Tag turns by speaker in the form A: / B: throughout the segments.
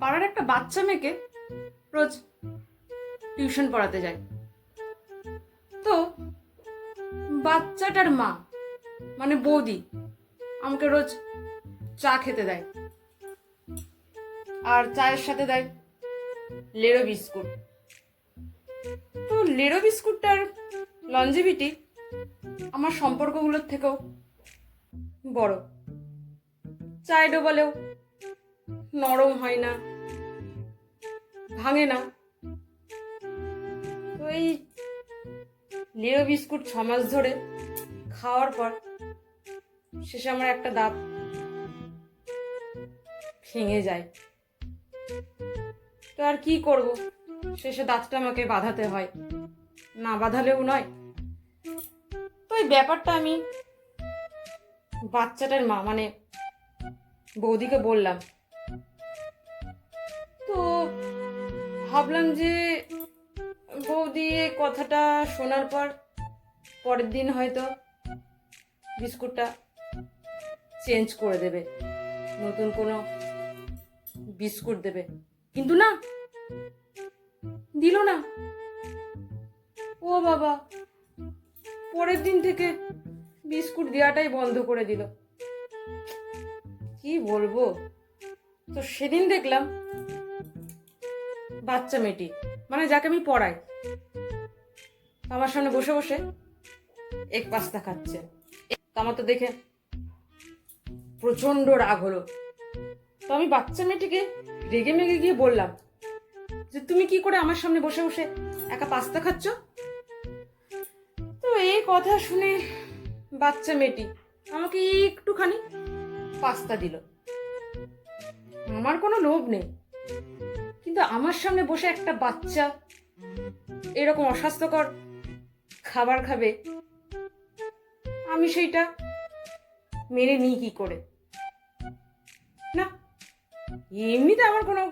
A: পাড়ার একটা বাচ্চা মেয়েকে রোজ টিউশন পড়াতে যায়। তো বাচ্চাটার মা মানে বৌদি, আমাকে রোজ চা খেতে দেয়। আর চায়ের সাথে দেয় লেরো বিস্কুট। তো লেরো বিস্কুটটার লঞ্জিভিটি আমার সম্পর্কগুলোর থেকেও বড়। চায় ডোবালেও নরম হয় না। ভাঙে না। তো এই লেরো বিস্কুট ছ মাস ধরে খাওয়ার পর শেষে আমার একটা দাঁত ভেঙে যায়। তো আর কি করব? শেষে দাঁতটা আমাকে বাঁধাতে হয়। না বাঁধালেও নয়। তো এই ব্যাপারটা আমি বাচ্চাটার মা মানে বৌদিকে বললাম তো ভাবলাম যে বৌদি এই কথাটা শোনার পর পরের দিন হয়তো বিস্কুটটা চেঞ্জ করে দেবে, নতুন কোনো বিস্কুট দেবে। কিন্তু না, দিল না। ও বাবা, পরের দিন থেকে বিস্কুট দেওয়াটাই বন্ধ করে দিল। কি বলব? তো সেদিন দেখলাম বাচ্চা মেয়েটি। মানে যাকে আমি পড়াই। আমার সামনে বসে বসে এক পাস্তা খাচ্ছে। আমার তো দেখে প্রচণ্ড রাগ হলো। তো আমি বাচ্চা মেয়েটিকে রেগে মেগে গিয়ে বললাম যে, তুমি কি করে আমার সামনে বসে বসে একা পাস্তা খাচ্ছ? তো এই কথা শুনে বাচ্চা মেয়েটি আমাকে একটুখানি পাস্তা দিল। আমার কোনো লোভ নেই। কিন্তু আমার সামনে বসে একটা বাচ্চা এরকম অস্বাস্থ্যকর খাবার খাবে, আমি সেইটা মেনে নিই কি করে? না, এমনিতে আমার কোনো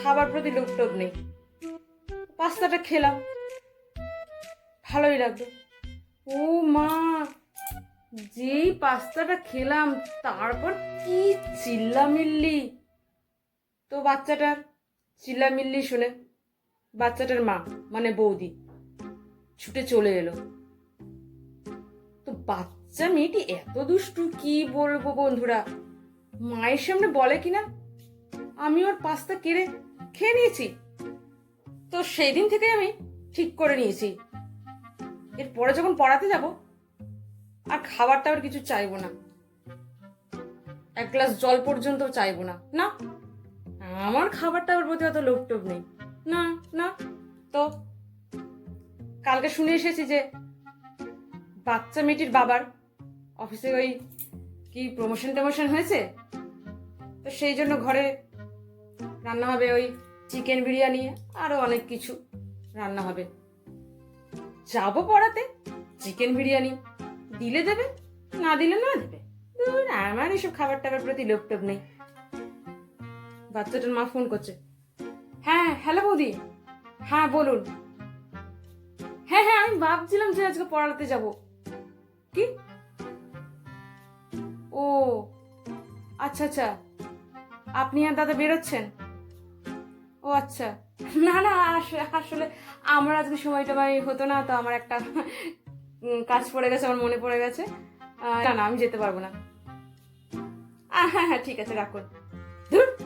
A: খাবার প্রতি লোভ টোভ নেই। পাস্তাটা খেলাম, ভালোই লাগল। ও মা, যেই পাস্তাটা খেলাম, তারপর কি চিল্লামিল্লি তো বাচ্চাটার চিল্লামিল্লি শুনে বাচ্চাটার মা মানে বৌদি, ছুটে চলে এলো। তো বাচ্চা মেয়েটি এত দুষ্টু, কি বলব বন্ধুরা? মায়ের সামনে বলে কিনা? আমি ওর পাস্তা কেড়ে খেয়ে নিয়েছি। তো সেই দিন থেকে আমি ঠিক করে নিয়েছি। এরপরে যখন পড়াতে যাব, আর খাবার টাবার কিছু চাইব না। এক গ্লাস জল পর্যন্ত চাইব না। না আমার খাবার টাবার প্রতি অত লোভ টোভ নেই। না না, তো? কালকে শুনে এসেছি যে বাচ্চা মেয়েটির বাবার অফিসে ওই কি প্রমোশন টমোশন হয়েছে? তো সেই জন্য ঘরে রান্না হবে ওই চিকেন বিরিয়ানি আরও অনেক কিছু রান্না হবে। যাব পড়াতে চিকেন বিরিয়ানি। দিলে দেবে, না দিলে না দেবে। আমার এসব খাবার টাবার প্রতি লোভ টোভ নেই। বাচ্চাটার মা ফোন করছে। হ্যাঁ হ্যালো বৌদি। হ্যাঁ বলুন। হ্যাঁ হ্যাঁ আমি ভাবছিলাম যে আজকে পড়াতে যাব। কি? ও আচ্ছা আচ্ছা। আপনি আর দাদা বেরোচ্ছেন? ও আচ্ছা। না না, আস- আসলে আমার আজকে সময়টা ভাই হতো না, তো আমার একটা কাজ পড়ে গেছে, আমার মনে পড়ে গেছে। না না, আমি যেতে পারব না। হ্যাঁ হ্যাঁ ঠিক আছে, রাখুন। ধুর!